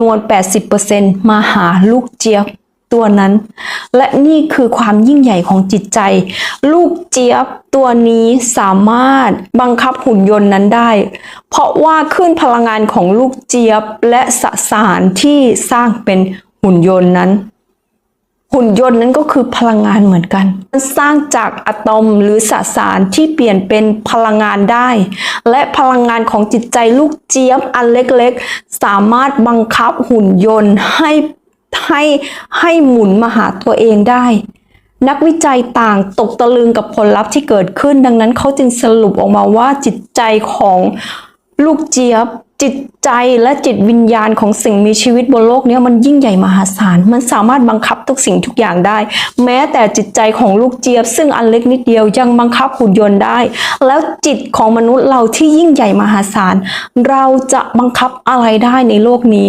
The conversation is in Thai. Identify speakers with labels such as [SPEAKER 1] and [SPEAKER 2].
[SPEAKER 1] นวน 80%มาหาลูกเจี๊ยบตัวนั้น และนี่คือความยิ่งใหญ่ของจิตใจ ลูกเจี๊ยบตัวนี้สามารถบังคับหุ่นยนต์นั้นได้ เพราะว่าขึ้นพลังงานของลูกเจี๊ยบและสสารที่สร้างเป็นหุ่นยนต์นั้น หุ่นยนต์นั้นก็คือพลังงานเหมือนกัน มันสร้างจากอะตอมหรือสสารที่เปลี่ยนเป็นพลังงานได้ และพลังงานของจิตใจลูกเจี๊ยบอันเล็กๆ สามารถบังคับหุ่นยนต์ให้ให้ให้หมุนมาหาตัวเองได้ นักวิจัยต่างตกตะลึงกับผลลัพธ์ที่เกิดขึ้น ดังนั้นเขาจึงสรุปออกมาว่าจิตใจของลูกเจี๊ยบ จิตใจและจิตวิญญาณของสิ่งมีชีวิตบนโลกนี้มันยิ่งใหญ่มหาศาล มันสามารถบังคับทุกสิ่งทุกอย่างได้ แม้แต่จิตใจของลูกเจี๊ยบ ซึ่งอันเล็กนิดเดียวยังบังคับหุ่นยนต์ได้ แล้วจิตของมนุษย์เราที่ยิ่งใหญ่มหาศาล เราจะบังคับอะไรได้ในโลกนี้